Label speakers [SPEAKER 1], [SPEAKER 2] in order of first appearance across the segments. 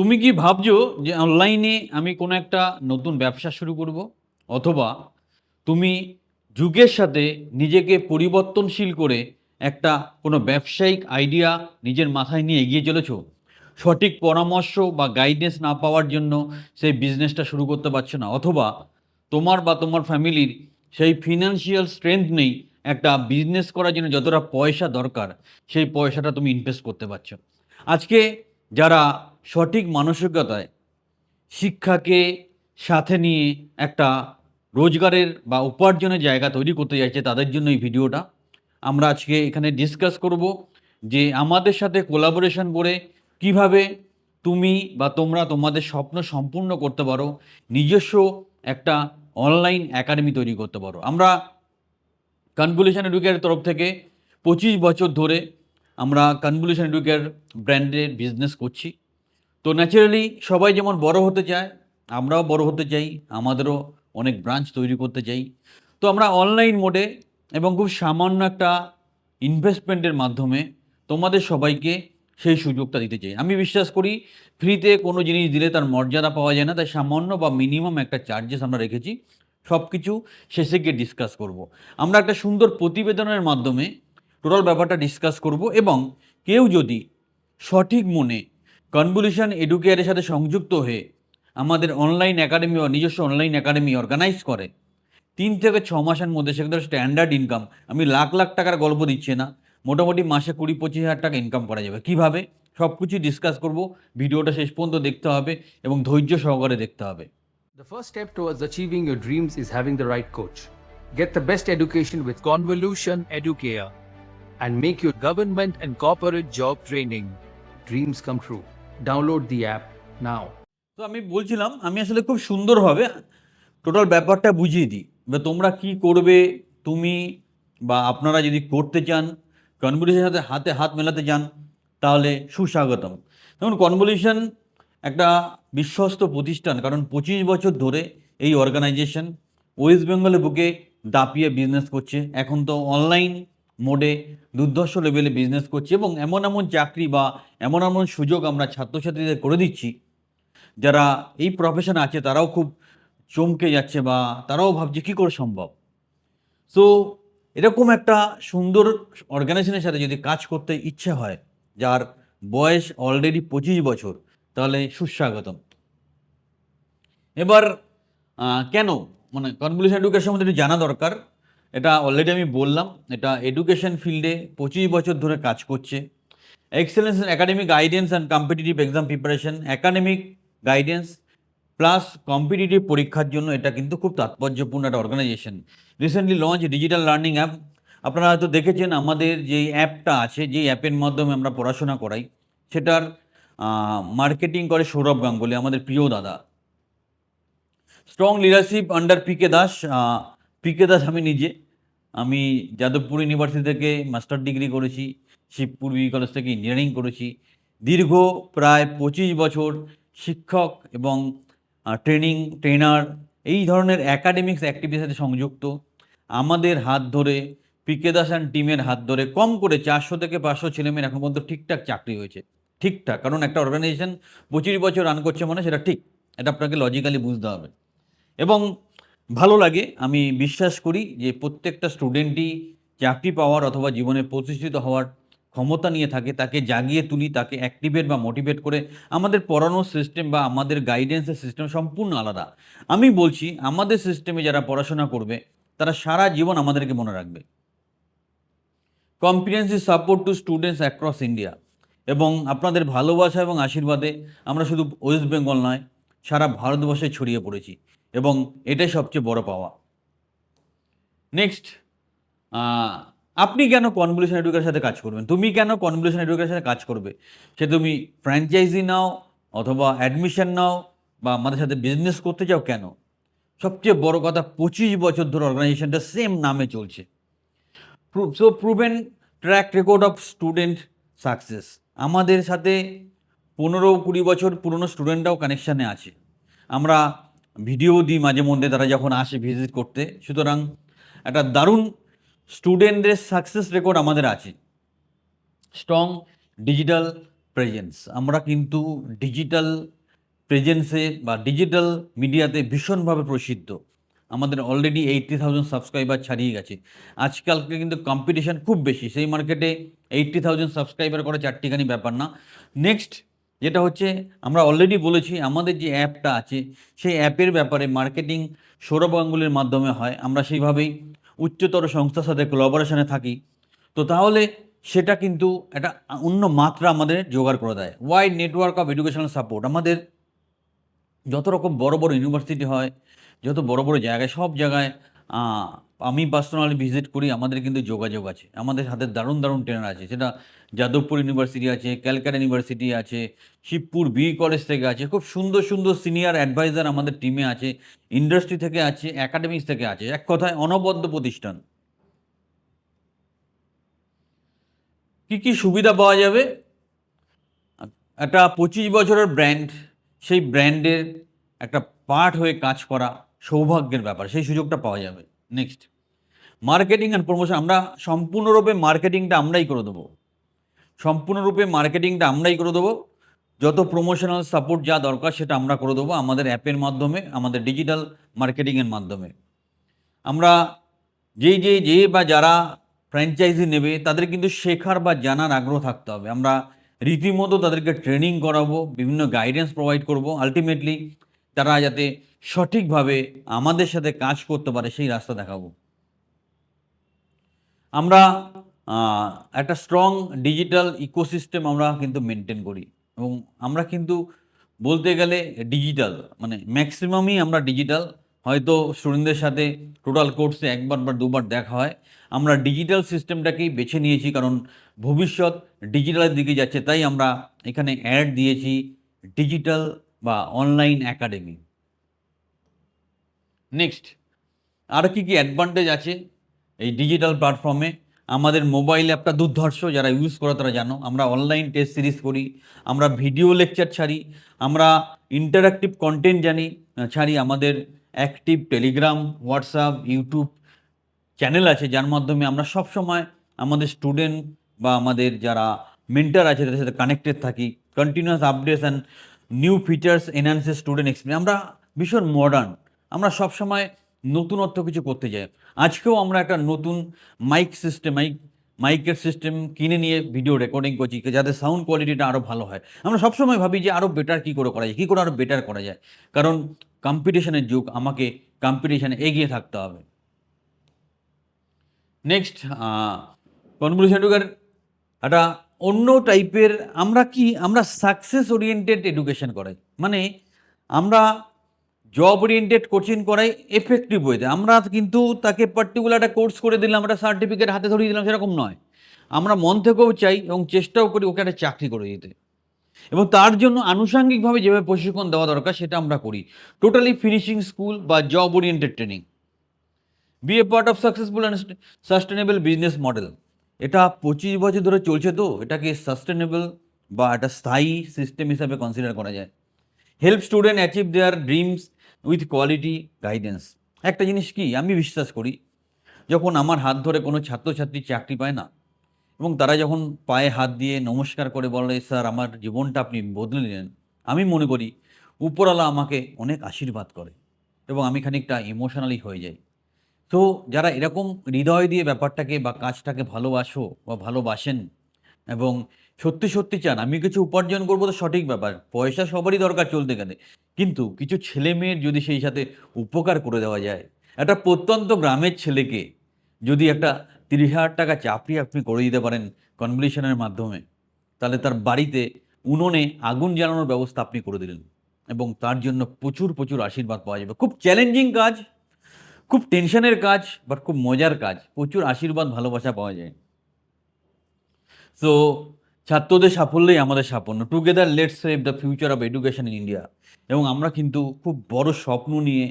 [SPEAKER 1] তুমি কি ভাবছ যে অনলাইনে আমি কোনো একটা নতুন ব্যবসা শুরু করব? অথবা তুমি যুগের সাথে নিজেকে পরিবর্তনশীল করে একটা কোনো ব্যবসায়িক আইডিয়া নিজের মাথায় নিয়ে এগিয়ে চলেছো? সঠিক পরামর্শ বা গাইডেন্স না পাওয়ার জন্য সেই বিজনেসটা শুরু করতে পারছ না। অথবা তোমার বা তোমার ফ্যামিলির সেই ফিনান্সিয়াল স্ট্রেংথ নেই একটা বিজনেস করার জন্য যতটা পয়সা দরকার, সেই পয়সাটা তুমি ইনভেস্ট করতে পারছ। আজকে যারা সঠিক মানসিকতায় শিক্ষাকে সাথে নিয়ে একটা রোজগারের বা উপার্জনের জায়গা তৈরি করতে চাইছে তাদের জন্য এই ভিডিওটা। আমরা আজকে এখানে ডিসকাস করব যে আমাদের সাথে কোলাবোরেশন করে কীভাবে তুমি বা তোমরা তোমাদের স্বপ্ন সম্পূর্ণ করতে পারো, নিজস্ব একটা অনলাইন একাডেমি তৈরি করতে পারো। আমরা কনভলিউশন এডুকের তরফ থেকে পঁচিশ বছর ধরে আমরা কনভলিউশন এডুকের ব্র্যান্ডের বিজনেস করছি। তো ন্যাচারালি সবাই যেমন বড় হতে চায়, আমরাও বড় হতে চাই, আমাদেরও অনেক ব্রাঞ্চ তৈরি করতে চাই তো আমরা অনলাইন মোডে এবং খুব সামান্য একটা ইনভেস্টমেন্টের মাধ্যমে তোমাদের সবাইকে সেই সুযোগটা দিতে চাই আমি বিশ্বাস করি ফ্রিতে কোনো জিনিস দিলে তার মর্যাদা পাওয়া যায় না, তাই সামান্য বা মিনিমাম একটা চার্জেস আমরা রেখেছি সব কিছু শেষে গিয়ে ডিসকাস করব। আমরা একটা সুন্দর প্রতিবেদনের মাধ্যমে টোটাল ব্যাপারটা ডিসকাস করব এবং কেউ যদি সঠিক মনে কনভলিউশন এডুকেয়ারের সাথে সংযুক্ত হয়ে আমাদের অনলাইন একাডেমি ও নিজস্ব অনলাইন একাডেমি অর্গানাইজ করে। তিন থেকে ছ মাসের মধ্যে সেখানে স্ট্যান্ডার্ড ইনকাম আমি লাখ লাখ টাকার গল্প দিচ্ছি না। মোটামুটি মাসে কুড়ি পঁচিশ হাজার টাকা ইনকাম করা যাবে। কীভাবে? সব কিছু ডিসকাস করব। ভিডিওটা শেষ পর্যন্ত দেখতে হবে এবং ধৈর্য সহকারে দেখতে হবে।
[SPEAKER 2] The first step towards achieving your dreams is having the right coach Get the best education with
[SPEAKER 3] Convolution Educare.
[SPEAKER 2] and make your government and corporate job training. Dreams come true. Download the app now
[SPEAKER 1] তো আমি বলছিলাম, আমি আসলে খুব সুন্দরভাবে total ব্যাপারটা বুঝিয়ে দিই। বা তোমরা কি করবে, তুমি বা আপনারা যদি করতে চান কনভলিউশনের সাথে হাতে হাত মেলাতে চান, তাহলে সুস্বাগতম। দেখুন কনভলিউশন একটা বিশ্বস্ত প্রতিষ্ঠান, কারণ পঁচিশ বছর ধরে এই অর্গানাইজেশন ওয়েস্ট বেঙ্গলের বুকে দাপিয়ে বিজনেস করছে। এখন তো অনলাইন মোডে দুর্ধর্ষ লেভেলে বিজনেস করছে এবং এমন এমন চাকরি বা এমন এমন সুযোগ আমরা ছাত্রছাত্রীদের করে দিচ্ছি। যারা এই প্রফেশন আছে, তারাও খুব চমকে যাচ্ছে বা তারাও ভাবছে, কী করে সম্ভব? সো এরকম একটা সুন্দর অর্গানাইজেশনের সাথে যদি কাজ করতে ইচ্ছে হয়, যার বয়স অলরেডি পঁচিশ বছর, তাহলে সুস্বাগতম। এবার কেন? মানে কনভলিউশন এডুকেশন সম্বন্ধে একটু জানা দরকার। এটা অলরেডি আমি বললাম, এটা এডুকেশন ফিল্ডে পঁচিশ বছর ধরে কাজ করছে। Excellence academic guidance and competitive exam preparation academic guidance plus competitive পরীক্ষার জন্য এটা কিন্তু খুব তাৎপর্যপূর্ণ একটা organisation recently launch digital learning app আপনারা হয়তো দেখেছেন আমাদের যে অ্যাপটা আছে যে অ্যাপের মাধ্যমে আমরা পড়াশোনা করাই, সেটার মার্কেটিং করে সৌরভ গাঙ্গুলি, আমাদের প্রিয় দাদা। Strong leadership under P K Das PK Das আমি নিজে। আমি যাদবপুর ইউনিভার্সিটি থেকে মাস্টার ডিগ্রি করেছি, শিবপুর বি কলেজ থেকে ইঞ্জিনিয়ারিং করেছি। দীর্ঘ প্রায় পঁচিশ বছর শিক্ষক এবং ট্রেনিং ট্রেনার এই ধরনের অ্যাকাডেমিক্স অ্যাক্টিভিটির সাথে সংযুক্ত। আমাদের হাত ধরে পিকে দাস অ্যান্ড টিমের হাত ধরে, কম করে চারশো থেকে পাঁচশো ছেলেমেয়ের এখন পর্যন্ত ঠিকঠাক চাকরি হয়েছে। ঠিকঠাক, কারণ একটা অর্গানাইজেশন পঁচিশ বছর রান করছে মানে সেটা ঠিক। এটা আপনাকে লজিক্যালি বুঝতে হবে। এবং ভালো লাগে। আমি বিশ্বাস করি যে প্রত্যেকটা স্টুডেন্টই চাকরি পাওয়ার অথবা জীবনে প্রতিষ্ঠিত হওয়ার ক্ষমতা নিয়ে থাকে, তাকে জাগিয়ে তুলি, তাকে অ্যাক্টিভেট বা মোটিভেট করে আমাদের পড়ানোর সিস্টেম বা আমাদের গাইডেন্সের সিস্টেম সম্পূর্ণ আলাদা। আমি বলছি, আমাদের সিস্টেমে যারা পড়াশোনা করবে, তারা সারা জীবন আমাদেরকে মনে রাখবে। Comprehensive support to students across India এবং আপনাদের ভালোবাসা এবং আশীর্বাদে আমরা শুধু ওয়েস্ট বেঙ্গল নয়, সারা ভারতবর্ষে ছড়িয়ে পড়েছি। এবং এটাই সবচেয়ে বড় পাওয়া। নেক্সট আপনি কেন কনভলিউশন এডুকের সাথে কাজ করবেন? তুমি কেন কনভলিউশন এডুকের সাথে কাজ করবে? সে তুমি ফ্র্যাঞ্চাইজি নাও অথবা অ্যাডমিশন নাও বা আমাদের সাথে বিজনেস করতে চাও কেন? সবচেয়ে বড় কথা, পঁচিশ বছর ধরে অর্গানাইজেশনটা সেম নামে চলছে। So proven track record of student success আমাদের সাথে পনেরো কুড়ি বছর পুরনো স্টুডেন্টরাও কানেকশানে আছে। আমরা ভিডিও দিই মাঝে মধ্যে তারা যখন আসে ভিজিট করতে। সুতরাং একটা দারুণ স্টুডেন্টদের সাকসেস রেকর্ড আমাদের আছে। স্ট্রং ডিজিটাল প্রেজেন্স আমরা কিন্তু ডিজিটাল প্রেজেন্সে বা ডিজিটাল মিডিয়াতে ভীষণভাবে প্রসিদ্ধ। আমাদের অলরেডি এইটটি থাউজেন্ড সাবস্ক্রাইবার ছাড়িয়ে গেছে। আজকালকে কিন্তু কম্পিটিশান খুব বেশি। সেই মার্কেটে এইটটি থাউজেন্ড সাবস্ক্রাইবার করা চারটিখানি ব্যাপার না। নেক্সট যেটা হচ্ছে আমরা অলরেডি বলেছি, আমাদের যে অ্যাপটা আছে, সেই অ্যাপের ব্যাপারে মার্কেটিং সৌরভ গাঙ্গুলির মাধ্যমে হয়। আমরা সেইভাবেই উচ্চতর সংস্থার সাথে কোলাবোরেশনে থাকি। তো তাহলে সেটা কিন্তু একটা অন্য মাত্রা আমাদের জোগাড় করে দেয়। Wide network of educational support আমাদের যত রকম বড় বড় ইউনিভার্সিটি হয়, যত বড় বড় জায়গায়, সব জায়গায় আমি পার্সোনালি ভিজিট করি, আমাদের কিন্তু যোগাযোগ আছে। আমাদের হাতে দারুণ দারুণ ট্রেনার আছে। সেটা যাদবপুর ইউনিভার্সিটি আছে, ক্যালকাটা ইউনিভার্সিটি আছে, শিবপুর বি কলেজ থেকে আছে, খুব সুন্দর সুন্দর সিনিয়র অ্যাডভাইজার আমাদের টিমে আছে ইন্ডাস্ট্রি থেকে আছে একাডেমিক্স থেকে আছে। এক কথায় অনবদ্য প্রতিষ্ঠান। কি কি সুবিধা পাওয়া যাবে? একটা পঁচিশ বছরের ব্র্যান্ড সেই ব্র্যান্ডের একটা পার্ট হয়ে কাজ করা সৌভাগ্যের ব্যাপার। সেই সুযোগটা পাওয়া যাবে। নেক্সট মার্কেটিং অ্যান্ড প্রমোশন আমরা সম্পূর্ণরূপে মার্কেটিংটা আমরাই করে দেবো। সম্পূর্ণরূপে মার্কেটিংটা আমরাই করে দেবো। যত প্রমোশনাল সাপোর্ট যা দরকার সেটা আমরা করে দেবো আমাদের অ্যাপের মাধ্যমে, আমাদের ডিজিটাল মার্কেটিংয়ের মাধ্যমে। আমরা যেই যে যে বা যারা ফ্র্যাঞ্চাইজি নেবে, তাদের কিন্তু শেখার বা জানার আগ্রহ থাকতে হবে। আমরা রীতিমতো তাদেরকে ট্রেনিং করাবো, বিভিন্ন গাইডেন্স প্রোভাইড করব। আলটিমেটলি তারা যাতে সঠিকভাবে আমাদের সাথে কাজ করতে পারে সেই রাস্তা দেখাবো। আমরা একটা স্ট্রং ডিজিটাল ইকোসিস্টেম আমরা কিন্তু মেনটেন করি। এবং আমরা কিন্তু বলতে গেলে ডিজিটাল মানে ম্যাক্সিমামই আমরা ডিজিটাল হয়তো স্টুডেন্টদের সাথে টোটাল কোর্সে একবার বা দুবার দেখা হয়। আমরা ডিজিটাল সিস্টেমটাকেই বেছে নিয়েছি, কারণ ভবিষ্যৎ ডিজিটালের দিকে যাচ্ছে, তাই আমরা এখানে অ্যাড দিয়েছি ডিজিটাল বা অনলাইন একাডেমি নেক্সট আর কি কি অ্যাডভান্টেজ আছে? এই ডিজিটাল প্ল্যাটফর্মে আমাদের মোবাইল অ্যাপটা দুর্ধর্ষ, যারা ইউজ করে তারা জানো। আমরা অনলাইন টেস্ট সিরিজ করি, আমরা ভিডিও লেকচার ছাড়ি, আমরা ইন্টারাক্টিভ কন্টেন্ট জানি ছাড়ি। আমাদের active Telegram WhatsApp YouTube channel আছে, যার মাধ্যমে আমরা সব সময় আমাদের স্টুডেন্ট বা আমাদের যারা মেন্টার আছে, তাদের সাথে কানেক্টেড থাকি। Continuous updates and new features enhances student experience আমরা ভীষণ মডার্ন আমরা সব সময় নতুনত্ব কিছু করতে যাই আজকেও আমরা একটা নতুন মাইক সিস্টেম মাইক মাইকের সিস্টেম কিনে নিয়ে ভিডিও রেকর্ডিং করছি, যাতে সাউন্ড কোয়ালিটিটা আরও ভালো হয়। আমরা সবসময় ভাবি যে আরও বেটার কী করে করা যায়, কী করে আরও বেটার করা যায়। কারণ কম্পিটিশনের যুগ, আমাকে কম্পিটিশনে এগিয়ে থাকতে হবে। নেক্সট কনভলিউশন এডুকের একটা অন্য টাইপের আমরা কি, আমরা সাকসেস ওরিয়েন্টেড এডুকেশন করাই। মানে আমরা জব ওরিয়েন্টেড কোচিং করাই এফেক্টিভ ওয়েতে আমরা কিন্তু তাকে পার্টিকুলার একটা কোর্স করে দিলাম, একটা সার্টিফিকেট হাতে ধরিয়ে দিলাম, সেরকম নয়। আমরা মন থেকেও চাই এবং চেষ্টাও করি ওকে একটা চাকরি করে দিতে। এবং তার জন্য আনুষঙ্গিকভাবে যেভাবে প্রশিক্ষণ দেওয়া দরকার, সেটা আমরা করি। টোটালি ফিনিশিং স্কুল বা job oriented training be a part of successful and sustainable business model এটা পঁচিশ বছর ধরে চলছে তো, এটাকে সাস্টেনেবল বা একটা স্থায়ী সিস্টেম হিসাবে কনসিডার করা যায়। Help student achieve their dreams with quality guidance একটা জিনিস কি, আমি বিশ্বাস করি, যখন আমার হাত ধরে কোনো ছাত্রছাত্রী চাকরি পায় না, এবং তারা যখন পায়ে হাত দিয়ে নমস্কার করে বলে, স্যার, আমার জীবনটা আপনি বদলে নিলেন আমি মনে করি উপরওয়ালা আমাকে অনেক আশীর্বাদ করে, এবং আমি খানিকটা ইমোশনালি হয়ে যাই। তো যারা এরকম হৃদয় দিয়ে ব্যাপারটাকে বা কাজটাকে ভালোবাসো বা ভালোবাসেন, এবং সত্যি সত্যি চান, আমি কিছু উপার্জন করব তো সঠিক ব্যাপার। পয়সা সবারই দরকার চলতে গেলে। কিন্তু কিছু ছেলে মেয়ের যদি সেই সাথে উপকার করে দেওয়া যায়, একটা প্রত্যন্ত গ্রামের ছেলেকে যদি একটা তিরিশ হাজার টাকা চাকরি আপনি করে দিতে পারেন কনভলিউশনের মাধ্যমে, তাহলে তার বাড়িতে উনুনে আগুন জ্বালানোর ব্যবস্থা আপনি করে দিলেন। এবং তার জন্য প্রচুর প্রচুর আশীর্বাদ পাওয়া যাবে। খুব চ্যালেঞ্জিং কাজ, খুব টেনশনের কাজ বাট খুব মজার কাজ। প্রচুর আশীর্বাদ, ভালোবাসা পাওয়া যায়। সো ছাত্রদের সাফল্যই আমাদের সাফল্য। Together let's save the future of education in India এবং আমরা কিন্তু খুব বড় স্বপ্ন নিয়ে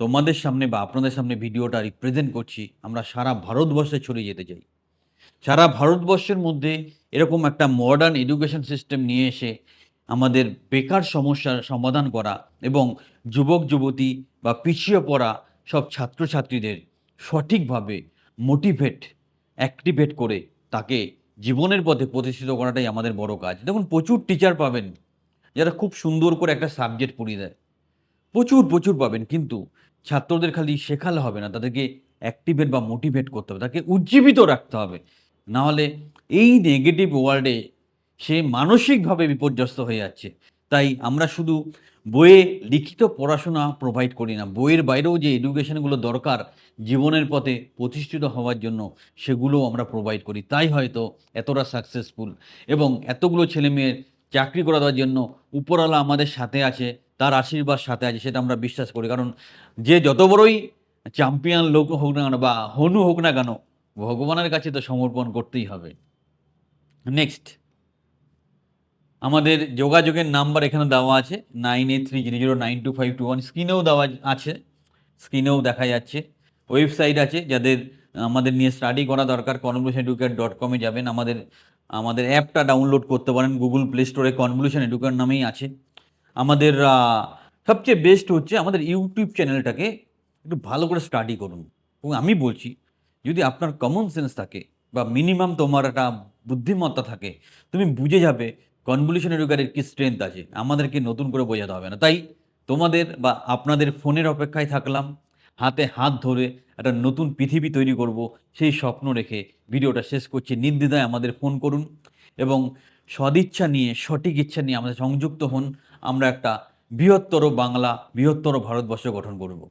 [SPEAKER 1] তোমাদের সামনে বা আপনাদের সামনে ভিডিওটা রিপ্রেজেন্ট করছি। আমরা সারা ভারতবর্ষে ছড়িয়ে যেতে চাই। সারা ভারতবর্ষের মধ্যে এরকম একটা মডার্ন এডুকেশন সিস্টেম নিয়ে এসে আমাদের বেকার সমস্যার সমাধান করা এবং যুবক, যুবতী বা পিছিয়ে পড়া সব ছাত্রছাত্রীদের সঠিকভাবে মোটিভেট অ্যাক্টিভেট করে তাকে জীবনের পথে প্রতিষ্ঠিত করাটাই আমাদের বড় কাজ। দেখুন, প্রচুর টিচার পাবেন যারা খুব সুন্দর করে একটা সাবজেক্ট পড়িয়ে দেয়। প্রচুর প্রচুর পাবেন, কিন্তু ছাত্রদের খালি শেখালে হবে না। তাদেরকে অ্যাক্টিভেট বা মোটিভেট করতে হবে। তাকে উজ্জীবিত রাখতে হবে। নাহলে এই নেগেটিভ ওয়ার্ল্ডে সে মানসিকভাবে বিপর্যস্ত হয়ে যাচ্ছে। তাই আমরা শুধু বইয়ে লিখিত পড়াশোনা প্রোভাইড করি না। বইয়ের বাইরেও যে এডুকেশনগুলো দরকার জীবনের পথে প্রতিষ্ঠিত হওয়ার জন্য, সেগুলোও আমরা প্রোভাইড করি। তাই হয়তো এতটা সাকসেসফুল এবং এতগুলো ছেলেমেয়ের চাকরি করে দেওয়ার জন্য উপরওয়ালা আমাদের সাথে আছে, তার আশীর্বাদ সাথে আছে, সেটা আমরা বিশ্বাস করি। কারণ যে যত বড়ই চ্যাম্পিয়ন লোক হোক না কেন বা হনু হোক না কেন, ভগবানের কাছে তো সমর্পণ করতেই হবে। নেক্সট আমাদের যোগাযোগের নাম্বার এখানে দেওয়া আছে nine eight three zero zero nine two five two one স্ক্রিনেও দেওয়া আছে, স্ক্রিনেও দেখা যাচ্ছে। ওয়েবসাইট আছে, যাদের আমাদের নিয়ে স্টাডি করা দরকার কনভলিউশন এডুকেট ডট কমে যাবেন। আমাদের আমাদের অ্যাপটা ডাউনলোড করতে পারেন গুগল প্লে স্টোরে কনভলিউশন এডুকেট নামেই আছে। আমাদের সবচেয়ে বেস্ট হচ্ছে আমাদের ইউটিউব চ্যানেলটাকে একটু ভালো করে স্টাডি করুন। এবং আমি বলছি, যদি আপনার কমন সেন্স থাকে বা মিনিমাম তোমার একটা বুদ্ধিমত্তা থাকে, তুমি বুঝে যাবে কনভলিউশন এডুকেটের কি স্ট্রেংথ আছে? আমাদেরকে নতুন করে বোঝাতে হবে না। তাই তোমাদের বা আপনাদের ফোনের অপেক্ষায় থাকলাম। হাতে হাত ধরে একটা নতুন পৃথিবী তৈরি করব, সেই স্বপ্ন রেখে ভিডিওটা শেষ করছি। নির্দ্বিধায় আমাদের ফোন করুন এবং সদিচ্ছা নিয়ে, সঠিক ইচ্ছা নিয়ে আমাদের সংযুক্ত হন। আমরা একটা বৃহত্তর বাংলা, বৃহত্তর ভারতবর্ষ গঠন করব।